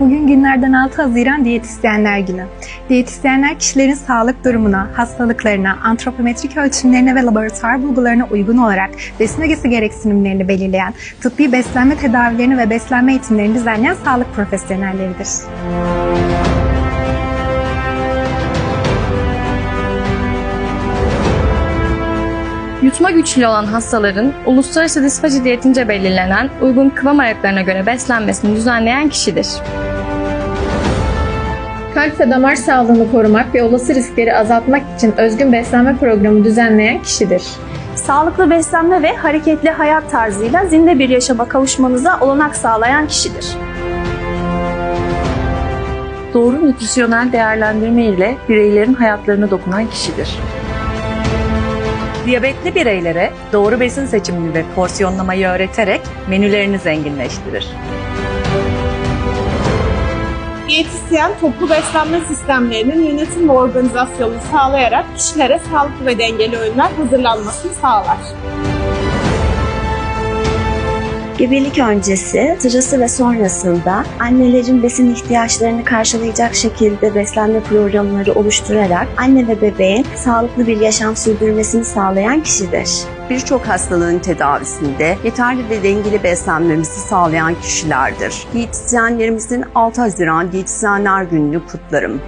Bugün günlerden 6 Haziran Diyetisyenler Günü. Diyetisyenler kişilerin sağlık durumuna, hastalıklarına, antropometrik ölçümlerine ve laboratuvar bulgularına uygun olarak besin ögesi gereksinimlerini belirleyen, tıbbi beslenme tedavilerini ve beslenme eğitimlerini düzenleyen sağlık profesyonelleridir. Yutma güçlü olan hastaların uluslararası disfaji diyetince belirlenen uygun kıvam ayaklarına göre beslenmesini düzenleyen kişidir. Kalp ve damar sağlığını korumak ve olası riskleri azaltmak için özgün beslenme programı düzenleyen kişidir. Sağlıklı beslenme ve hareketli hayat tarzıyla zinde bir yaşama kavuşmanıza olanak sağlayan kişidir. doğru nütrisyonel değerlendirme ile bireylerin hayatlarına dokunan kişidir. Diyabetli bireylere doğru besin seçimini ve porsiyonlamayı öğreterek menülerini zenginleştirir. Diyetisyen toplu beslenme sistemlerinin yönetim ve organizasyonunu sağlayarak kişilere sağlıklı ve dengeli öğünler hazırlanmasını sağlar. Gebelik öncesi, sırası ve sonrasında annelerin besin ihtiyaçlarını karşılayacak şekilde beslenme programları oluşturarak anne ve bebeğin sağlıklı bir yaşam sürdürmesini sağlayan kişidir. birçok hastalığın tedavisinde yeterli ve dengeli beslenmemizi sağlayan kişilerdir. Diyetisyenlerimizin 6 Haziran Diyetisyenler Günü'nü kutlarım.